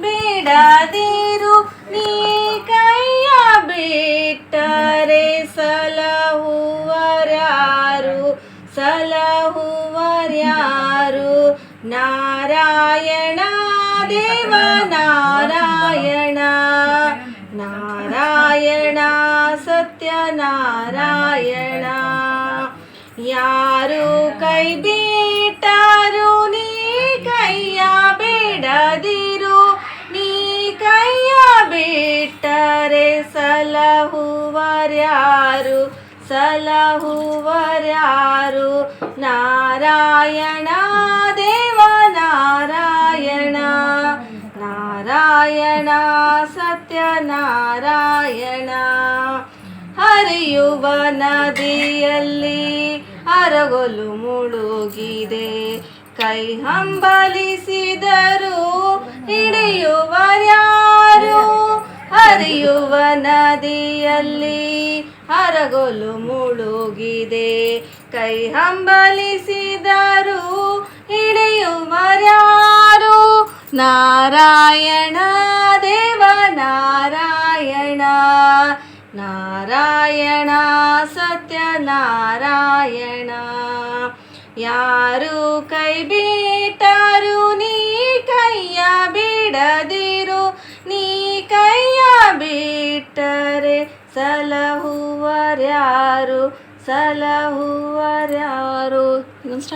ಬಿಡದಿರು ನೀ ಕೈಯ ಬಿಟ್ಟರೆ ಸಲಹುವರ್ಯಾರು ಸಲಹುವರ್ಯಾರು. ನಾರಾಯಣ ದೇವ ನಾರಾಯಣ ನಾರಾಯಣ ಸತ್ಯ ಸಲಹುವರ್ಯಾರು ಸಲಹುವರ್ಯಾರು? ನಾರಾಯಣ ದೇವ ನಾರಾಯಣ. ನಾರಾಯಣ ಸತ್ಯ ನಾರಾಯಣ ಹರಿಯುವ ನದಿಯಲ್ಲಿ ಅರಗೊಲು ಮುಳುಗಿದೆ. ಕೈ ಹಂಬಲಿಸಿದರು ನದಿಯಲ್ಲಿ ಹರಗೊಲು ಮುಳುಗಿದೆ. ಕೈ ಹಂಬಲಿಸಿದರು ಹಿಡಿಯುವರ್ಯಾರು ನಾರಾಯಣ, ದೇವ ನಾರಾಯಣ. ನಾರಾಯಣ, ಸತ್ಯ ನಾರಾಯಣ. ಯಾರು ಕೈ ಬಿಟ್ಟರು ಸಲಹುವರ್ಯಾರು ಸಲಹುವರ್ಯಾರು. ಇನ್ನೊಂದು